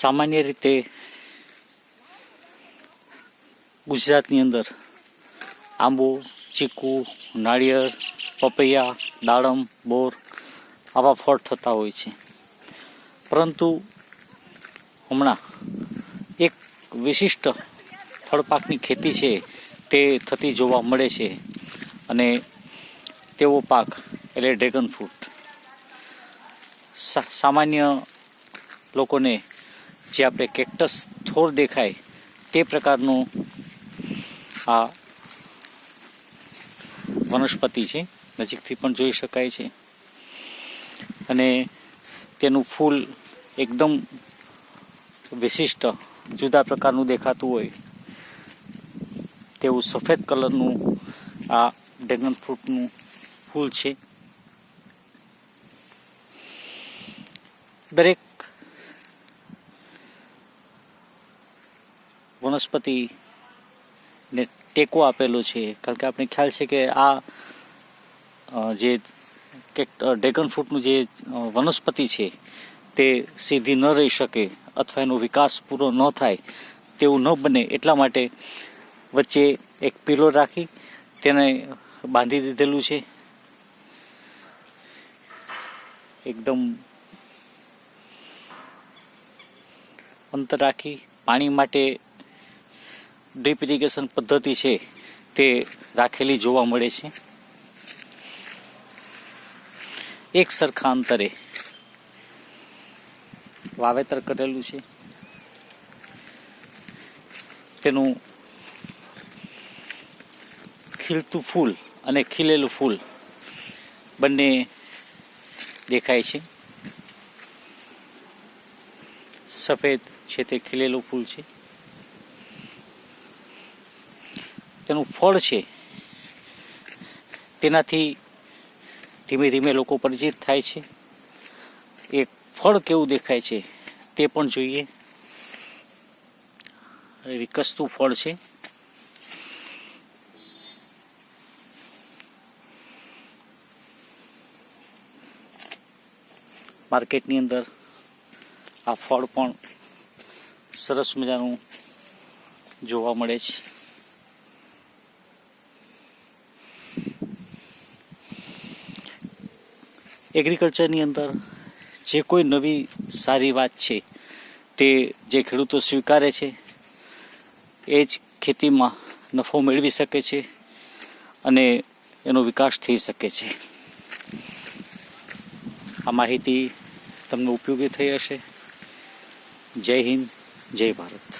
સામાન્ય રીતે ગુજરાતની અંદર આંબો, ચીકુ, નાળિયેર, પપૈયા, દાડમ, બોર આવા ફળ થતા હોય છે. પરંતુ હમણાં એક વિશિષ્ટ ફળપાકની ખેતી છે તે થતી જોવા મળે છે અને તેવો પાક એટલે ડ્રેગન ફ્રૂટ. સામાન્ય લોકોને જે આપણે કેક્ટસ થોર દેખાય, તે પ્રકારનું આ વનસ્પતિ છે. નજીકથી પણ જોઈ શકાય છે. અને તેનું ફૂલ એકદમ વિશિષ્ટ જુદા પ્રકારનું દેખાતું હોય, તેવું સફેદ કલરનું આ ડ્રેગન ફ્રૂટનું ફૂલ છે. દરેક વનસ્પતિને ટેકો આપેલો છે. કારણ કે આપણે ખ્યાલ છે કે આ જે ડ્રેગન ફ્રૂટનું જે વનસ્પતિ છે, તે સીધી ન રહી શકે અથવા એનો વિકાસ પૂરો ન થાય તેવું ન બને એટલા માટે વચ્ચે એક પીલો રાખી તેને બાંધી દીધેલું છે. એકદમ અંતર રાખી પાણી માટે ડ્રીપ ઇરિગેશન પદ્ધતિ છે તે રાખેલી જોવા મળે છે. એક સરખા અંતરે વાવેતર કરેલું છે. તેનું ખીલતું ફૂલ અને ખીલેલું ફૂલ બંને દેખાય છે. સફેદ છે તે ખીલેલું ફૂલ છે. તેનું ફળ છે. તેનાથી ધીમે ધીમે લોકો પરિચિત થાય છે. એ ફળ કેવું દેખાય છે તે પણ જોઈએ. વિકસતું ફળ છે. માર્કેટની અંદર આ ફળ પણ સરસ મજાનું જોવા મળે છે. એગ્રીકલ્ચરની અંદર જે કોઈ નવી સારી વાત છે, તે જે ખેડૂતો સ્વીકારે છે, એ જ ખેતીમાં નફો મેળવી શકે છે અને એનો વિકાસ થઈ શકે છે. આ માહિતી તમને ઉપયોગી થઈ હશે. જય હિન્દ, જય ભારત.